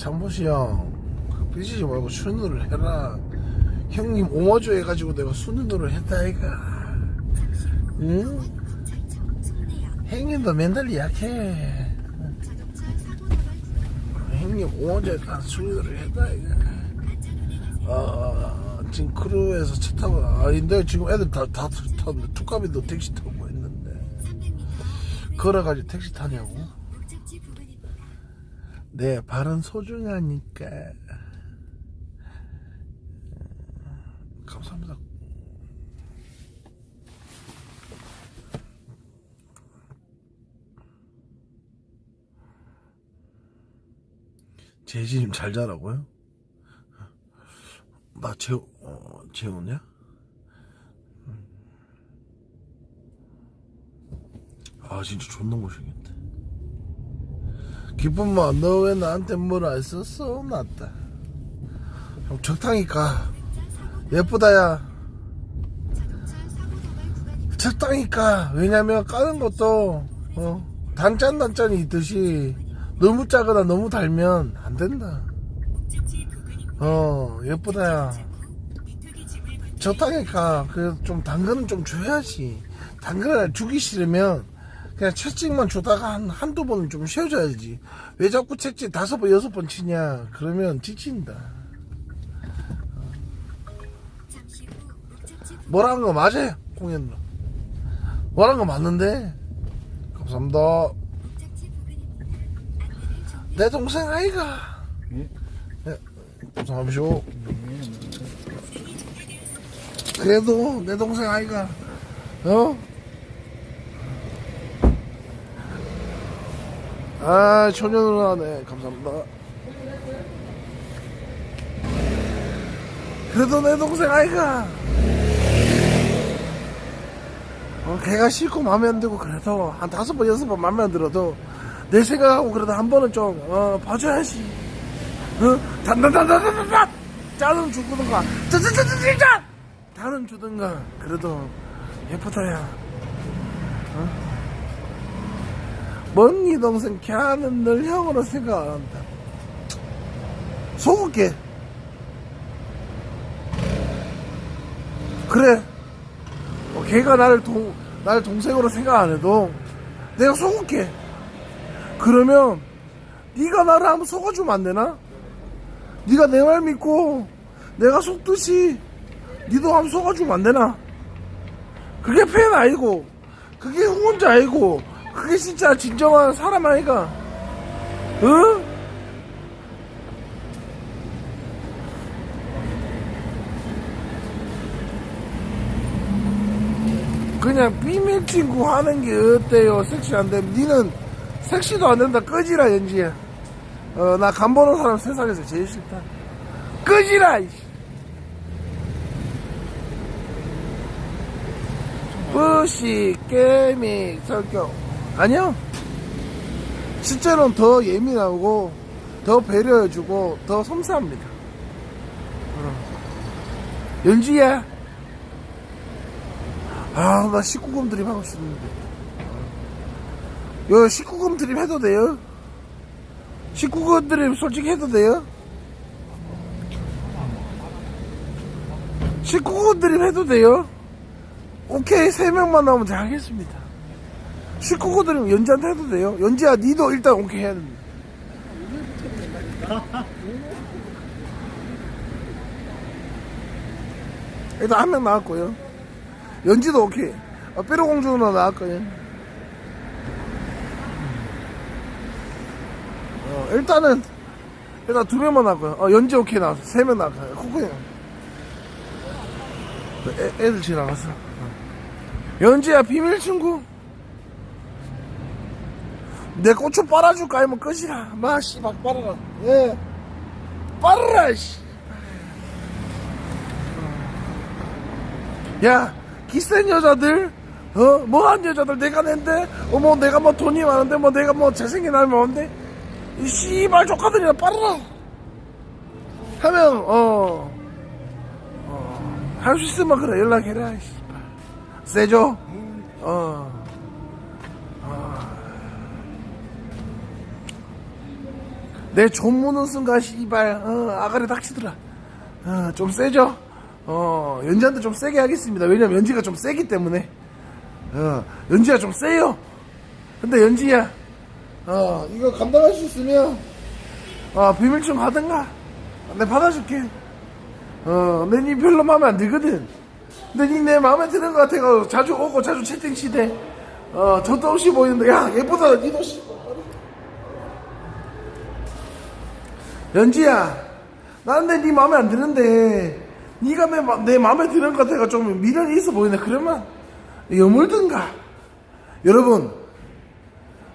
장보시 형 삐지지 말고 순으로 해라 형님 오마주 해가지고 내가 순으로 했다 이가 응? 형님도 멘탈이 약해 형님 오마주 해가 순으로 했다 이가 아 지금 크루에서 차 타고 아닌데 지금 애들 다, 다 탔는데 두꺼비도 택시 타고 있는데 걸어가지고 택시 타냐고 내 발은 소중하니까 감사합니다 재진님 잘 자라고요? 나 재우, 어, 재우냐? 아 진짜 존나 못생겼다 기쁨아 너 왜 나한테 뭘안 썼어? 낫다 형 적당히 가 예쁘다 야 적당히 가 왜냐면 까는 것도 어, 단짠 단짠이 있듯이 너무 짜거나 너무 달면 안 된다 어 예쁘다 야 적당히 가. 그, 좀, 당근은 좀 줘야지. 당근을 주기 싫으면, 그냥 채찍만 주다가 한, 한두 번은 좀 쉬어줘야지. 왜 자꾸 채찍 다섯 번, 여섯 번 치냐. 그러면 지친다. 뭐라는 거 맞아요, 공연로. 뭐라는 거 맞는데. 감사합니다. 내 동생 아이가. 예? 네, 감사합시오. 그래도 내 동생 아이가 어? 아 초년으로 하네. 감사합니다. 그래도 내 동생 아이가. 어, 걔가 싫고 마음에 안 들고 그래도 한 다섯 번 여섯 번 마음에 안 들어도 내 생각하고 그래도 한 번은 좀 어, 봐줘야지. 어? 단단단단단단 짜는 주든가. 짜짜짜짜짜 다른 주든가 그래도 예쁘다야. 어? 먼니 동생 걔는 늘 형으로 생각 안 한다 속을게 그래 어, 걔가 나를 동, 나를 동생으로 생각 안 해도 내가 속을게 그러면 네가 나를 한번 속아주면 안 되나? 네가 내 말 믿고 내가 속듯이 니도 한번 속아주면 안 되나? 그게 팬 아니고, 그게 후원자 아니고, 그게 진짜 진정한 사람 아이가? 응? 그냥 비밀 친구 하는 게 어때요? 섹시 안 되면 니는 섹시도 안 된다. 꺼지라 연지야. 어, 나 간 보는 사람 세상에서 제일 싫다. 꺼지라. 이씨. 뿌시, 깨미, 성격. 아니요. 실제로는 더 예민하고, 더 배려해주고, 더 섬세합니다. 어. 연지야. 아, 나 19금 드림 하고 싶은데. 요 19금 드림 해도 돼요? 19금 드림 솔직히 해도 돼요? 19금 드림 해도 돼요? 오케이, 세 명만 나오면 제가 하겠습니다. 19금 드림 연지한테 해도 돼요? 연지야, 니도 일단 오케이 해야 됩니다. 일단 한 명 나왔고요. 연지도 오케이. 아, 삐로공주 누나 나왔거든요. 어, 일단은, 일단 두 명만 나왔고요. 어, 연지 오케이 나왔어. 세 명 나왔어요. 코코이. 애, 애들 지나갔어. 어. 연지야, 비밀 친구. 내 고추 빨아줄까? 아니면 끝이야. 마, 씨, 막 빨아라. 예. 빨아라, 씨. 야, 기센 여자들, 어, 뭐한 여자들 내가 낸데, 어, 뭐 내가 뭐 돈이 많은데, 뭐 내가 뭐 잘생긴 사람이 많은데, 이 씨발 조카들이나 빨아라. 하면, 어, 어, 할 수 있으면 그래, 연락해라, 이 씨발. 세죠? 어. 내 존무는 순간 씨발. 어, 아가리 닥치더라. 어, 좀 세죠? 어 연지한테 좀 세게 하겠습니다. 왜냐면 연지가 좀 세기 때문에. 어 연지가 좀 세요. 근데 연지야 어 이거 감당할 수 있으면 어 비밀증 하든가. 내 받아줄게. 어 내니 별로 마음에 안 들거든. 근데 니 내 마음에 드는 것 같아가 자주 오고 자주 채팅 치대. 어 저도 없이 보이는데 야 얘보다 니도 씨 연지야, 나는 네 마음에 안 드는데, 네가 내, 마- 내 마음에 드는 것 같아가 좀 미련이 있어 보이네. 그러면 여물든가. 여러분,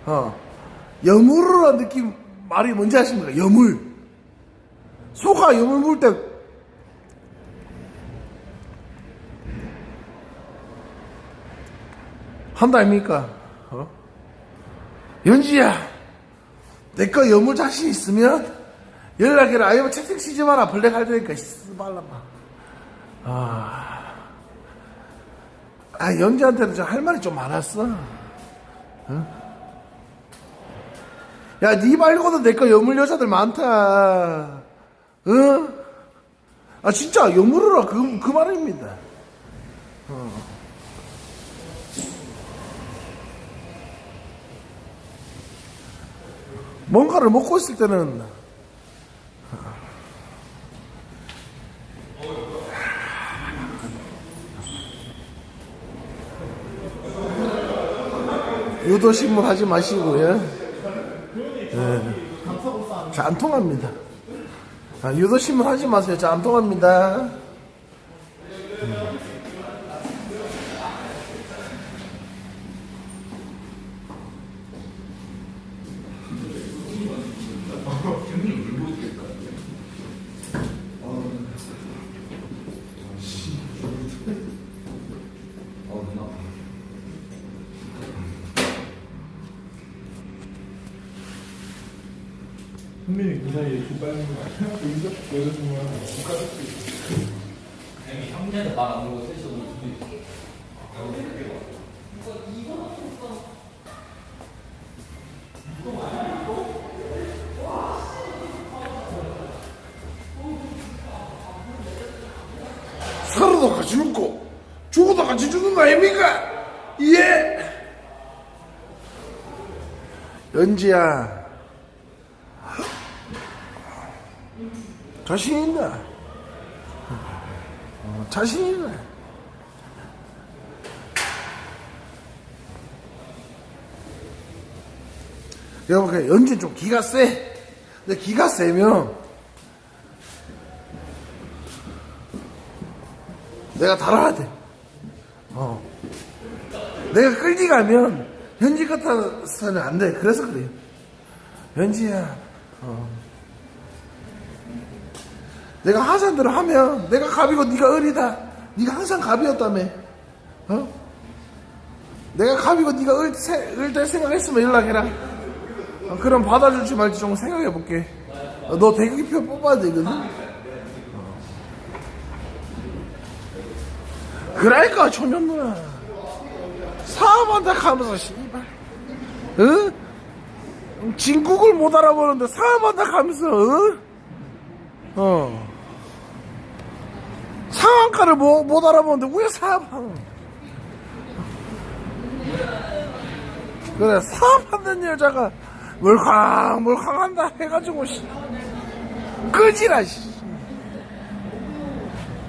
어, 여물이라는 느낌 말이 뭔지 아십니까? 여물. 소가 여물 물 때, 한다 아닙니까? 어? 연지야, 내 거 여물 자신 있으면 연락해라. 아이고 채팅 치지 마라. 블랙 할 테니까 쓰발라마. 아, 아 연지한테는 좀 할 말이 좀 많았어. 응? 야, 니 말고도 내 거 여물 여자들 많다. 응? 아 진짜 여물으라 그, 그 말입니다. 어. 뭔가를 먹고 있을 때는 유도신문 하지 마시고 요. 예. 잘안 통합니다. 아, 유도신문 하지 마세요. 잘 안 통합니다. 선배님 그 사이에 그 빨간 거 여기서 여자친구랑 형제는 말안 하고 셋이 오늘 둘이 살아도 같이 죽고 죽어도 같이 죽는 거 아닙니까? 예. 연지야 자신 있나? 어, 자신 있나? 여러분 그 연지 좀 기가 세. 근데 기가 세면 내가 달아야 돼. 어. 내가 끌지 가면 현지 같아서는 안 돼. 그래서 그래요. 현지야. 어. 내가 하산대로 하면 내가 갑이고 네가 을이다. 네가 항상 갑이었다며. 어? 내가 갑이고 네가 을, 세- 을될 생각했으면 연락해라. 어, 그럼 받아줄지 말지 좀 생각해 볼게. 어, 너 대기표 뽑아야 되거든. 그랄까 초면누나 사업한다 하면서 씨발 어? 진국을 못 알아보는데 사업한다 하면서 어? 어 상한가를 못, 못 알아보는데 왜 사업하는 그래 사업하는 여자가 물캉물캉한다 해가지고 씨 끄지라 씨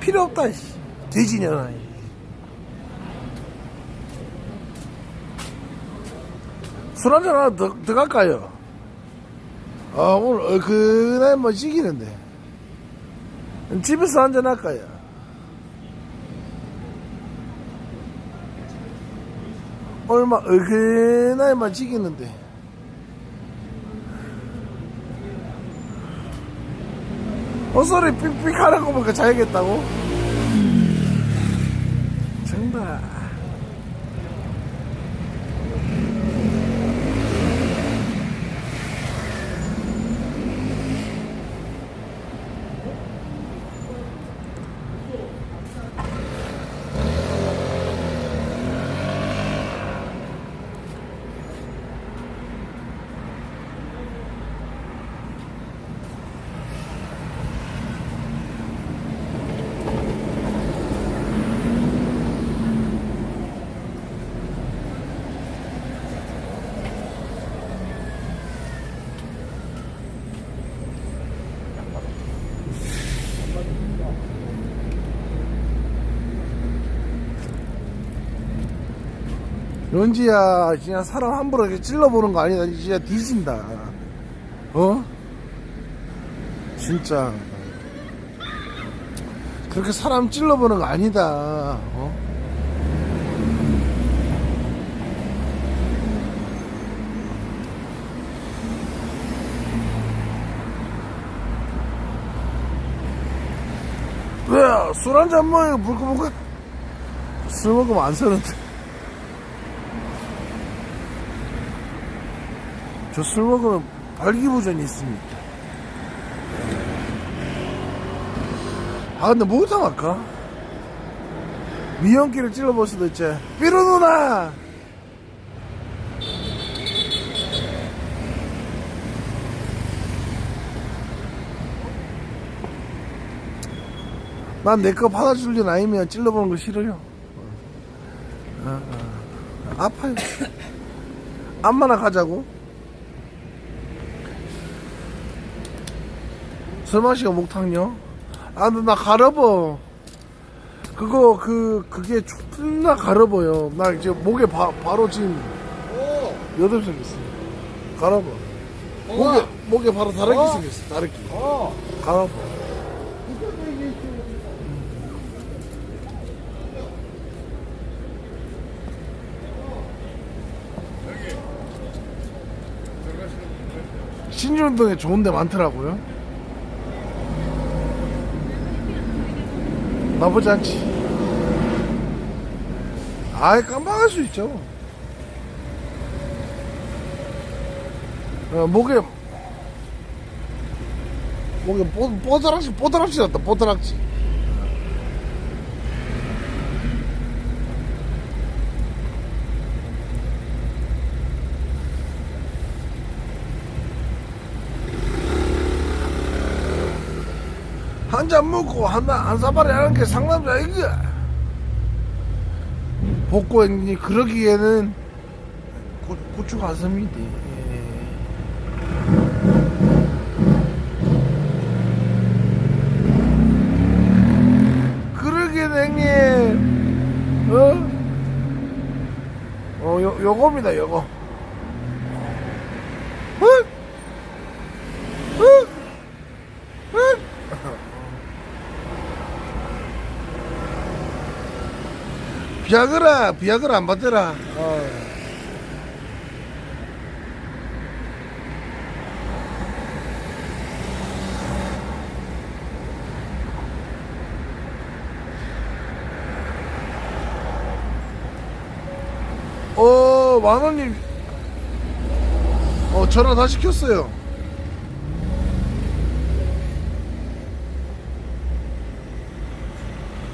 필요 없다 씨 돼지년아 술 한잔 하나 더, 더 갈까요? 아, 오늘, 어, 그날 뭐. 집에서 한잔 할까요? 얼마, 어, 그날만 지기는데. 헛소리 삑삑 하라고 보니까 자야겠다고? 연지야 진짜 사람 함부로 이렇게 찔러보는 거 아니다 진짜 뒤진다. 어? 진짜. 그렇게 사람 찔러보는 거 아니다. 어? 왜 술 한잔 먹어 물고물고 술 먹으면 안 서는데 저술 먹으면 발기부전이 있습니다 아 근데 목욕탕 갈까? 미연기를 찔러볼 수도 있지 삐루 누나! 난 내 거 받아줄 일 아니면 찔러보는 거 싫어요. 어, 어. 아파요. 암마나 가자고 술 마시고 목탕요 아, 나 가려버. 그거, 그, 그게 존나 가려버요. 나 이제 목에 바, 바로 지금 여덟 생겼어. 가려버. 목에, 목에 바로 다르게 생겼어. 다르게. 가려버. 신촌동에 좋은 데 많더라고요. 나쁘지 않지. 아예 깜빡할 수 있죠. 어, 목에, 목에 뽀, 뽀드락지, 뽀드락지 났다, 뽀드락지. 한 잔 먹고 한, 한 사발이 하는 게 상남자 이거 복고 행진이 그러기에는 고, 고추 가슴이지 그러기에는 행님 어? 어 요, 요겁니다 요거 어? 어? 어? 비아그라 비아그라 안 받더라. 어. 어 만원님. 어 전화 다 시 켰어요.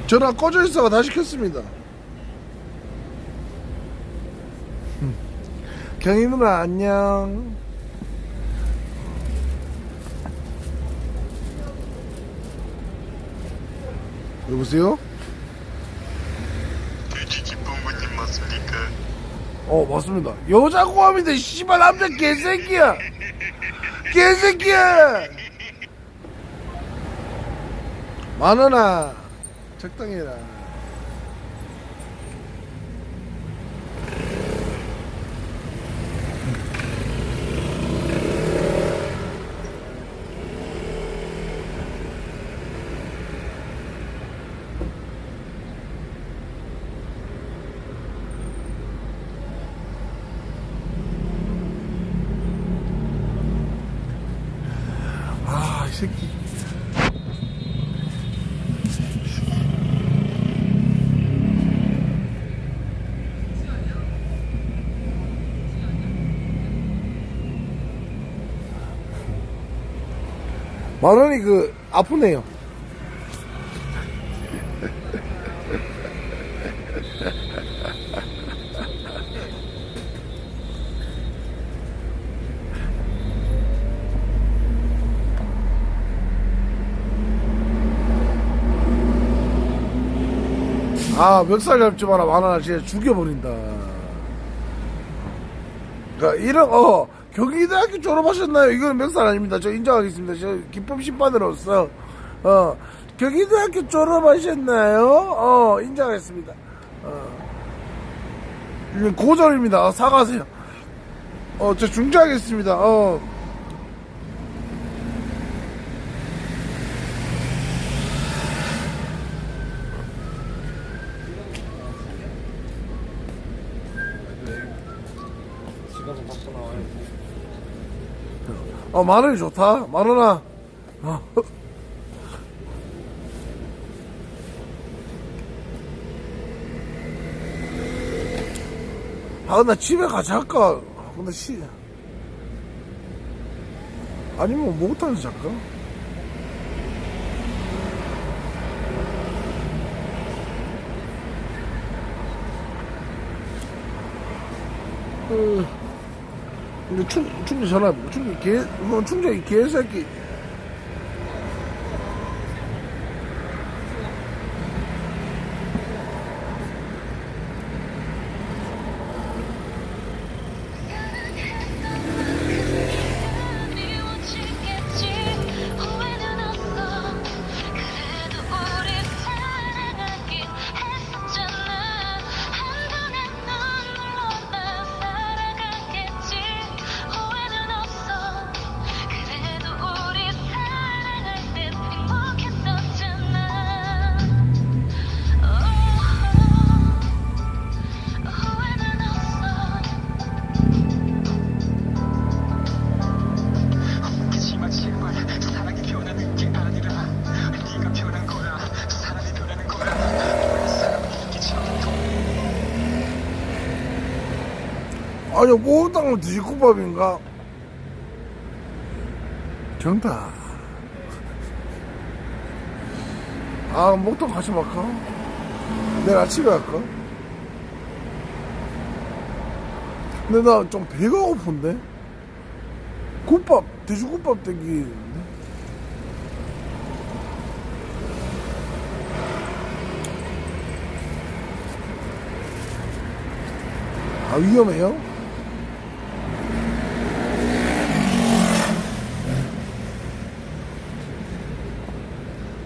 전화 꺼져 있어가 다 시 켰습니다 경희 누나 안녕. 여보세요? 돼지집 본부님 맞습니까? 어 맞습니다. 여자 고함인데 씨발 남자 개새끼야. 개새끼야. 만원아 적당히 해라. 아, 이 새끼. 만 원이 그, 아프네요. 아, 멱살 잡지 마라, 만원아. 진짜 죽여버린다. 그니까, 이런, 어, 경기대학교 졸업하셨나요? 이거는 멱살 아닙니다. 저 인정하겠습니다. 저 기법 심판으로서, 어, 경기대학교 졸업하셨나요? 어, 인정하겠습니다. 어. 고절입니다. 어, 사과하세요. 어, 저 중지하겠습니다. 어. 나와야지. 어, 마늘이 좋다. 마늘아. 어. 아, 나 집에 가자 할까? 근데 시. 아니면 목욕탕에서 잘까? 어, 근데 충, 충전 전화, 충전 개, 어, 충전이 개새끼. 아니, 목욕탕은 돼지국밥인가? 정답. 아, 목욕탕 같이 갈까? 내일 아침에 갈까? 근데 나 좀 배가 고픈데? 국밥, 돼지국밥 땡기는데? 아, 위험해요?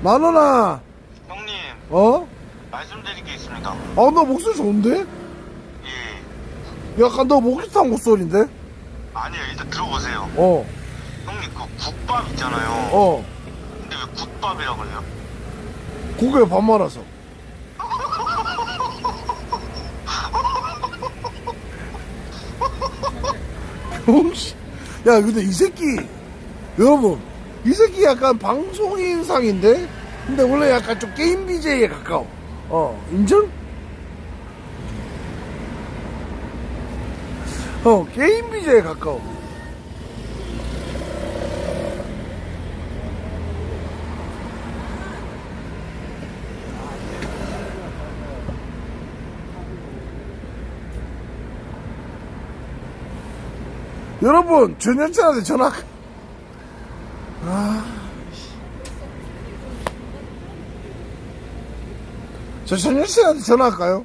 만원아, 형님 어? 말씀드릴 게 있습니다. 아, 너 목소리 좋은데? 예. 약간 너 목욕탕 목소리인데? 아니요 일단 들어보세요. 어, 형님 그 국밥 있잖아요. 어. 근데 왜 국밥이라고 해요? 국에 밥 말아서. 병신. 야, 근데 이 새끼, 여러분, 이 새끼 약간 방송인상인데? 근데 원래 약간 좀 게임 BJ에 가까워. 어, 인정? 어, 게임 BJ에 가까워. 여러분, 전현철한테 전화. 저 전현철한테 전화할까요?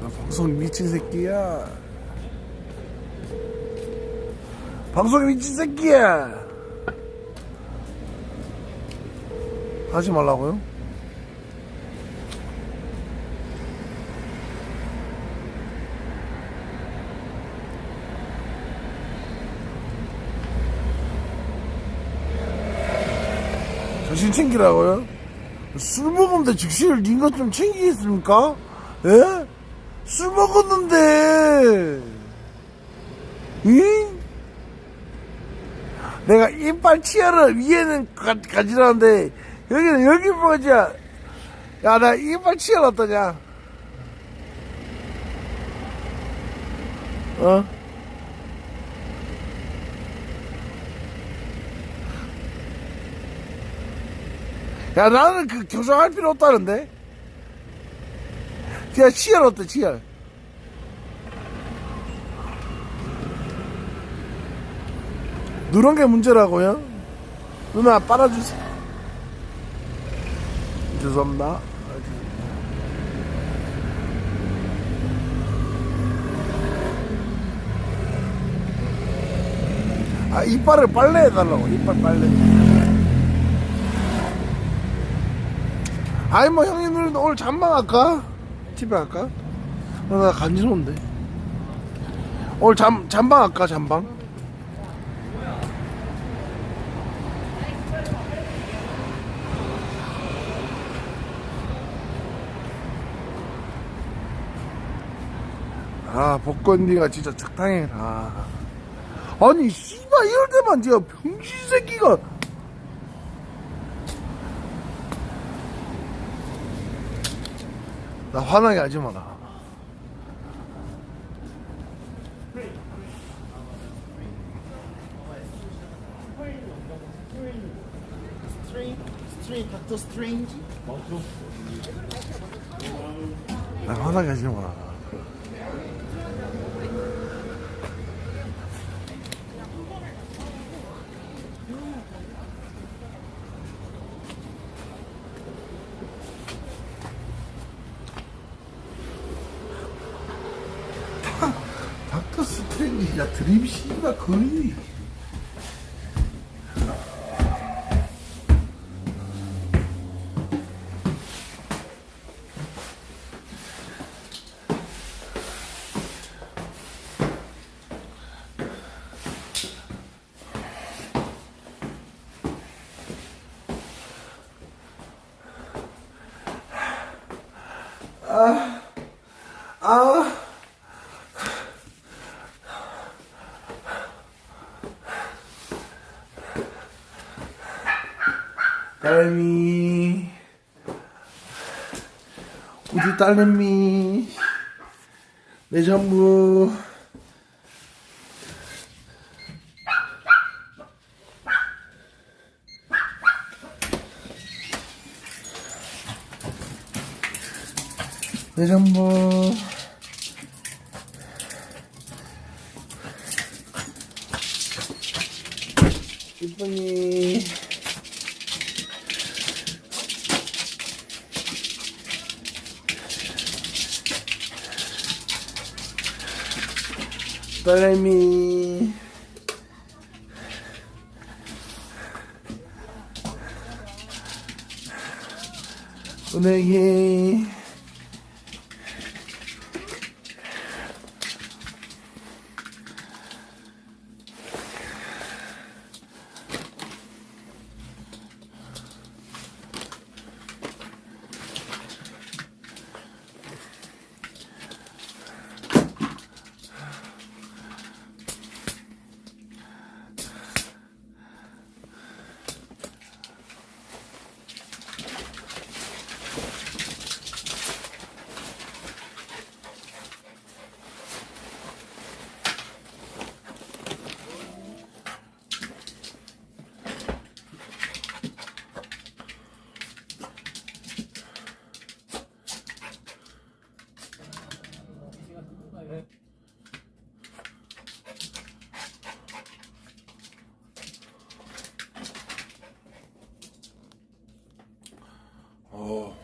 나 방송 미친 새끼야. 방송에 미친 새끼야! 하지 말라고요? 정신 챙기라고요? 술 먹었는데 즉시를 니가 좀 챙기겠습니까? 예? 술 먹었는데, 응? 내가 이빨 치아를 위에는 가, 가지라는데 여기는 여기 뭐지야 야나 이빨 치아 어떠냐 어? 야 나는 그 교정할 필요 없다는데. 그냥 치열 어때 치열? 누런 게 문제라고요? 누나 빨아주세요. 죄송합니다. 아 이빨을 빨래해달라고. 이빨 빨래. 아니 뭐 형님들 오늘 잠방 할까? 집에 갈까? 어, 나 간지러운데 오늘 잠, 잠방 할까 잠방? 아 복권디가 진짜 적당해라 아니 씨발 이럴 때만 진짜 병신 새끼가 나 화나게 하지 마라 나 화나게 하지 마라 닥터 스트레인지가 드림 씨가 거의 딸미. 우리 딸내미. 내 전부. 내 전부 이쁜이 딸내미 은행이 어.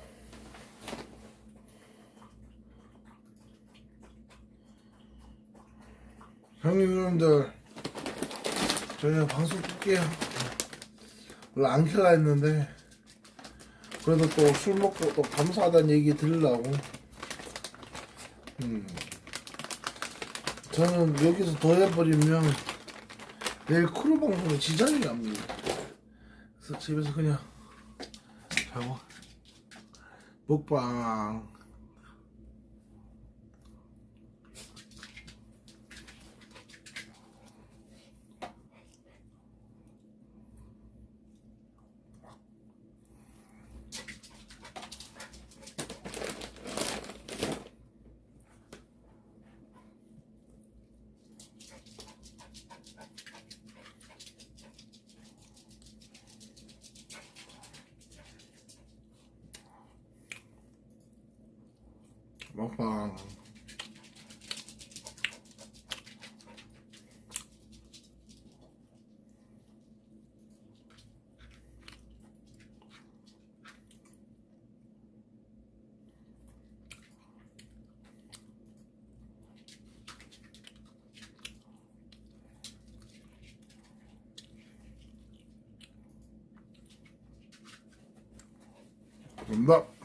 형님 여러분들. 저희 방송 끌게요. 원래 안 킬라 했는데. 그래도 또 술 먹고 또 감사하다는 얘기 들으려고. 음. 저는 여기서 더 해버리면 내일 크루 방송에 지장이 납니다. 그래서 집에서 그냥 자고. 먹방 bóc vàng Vâng.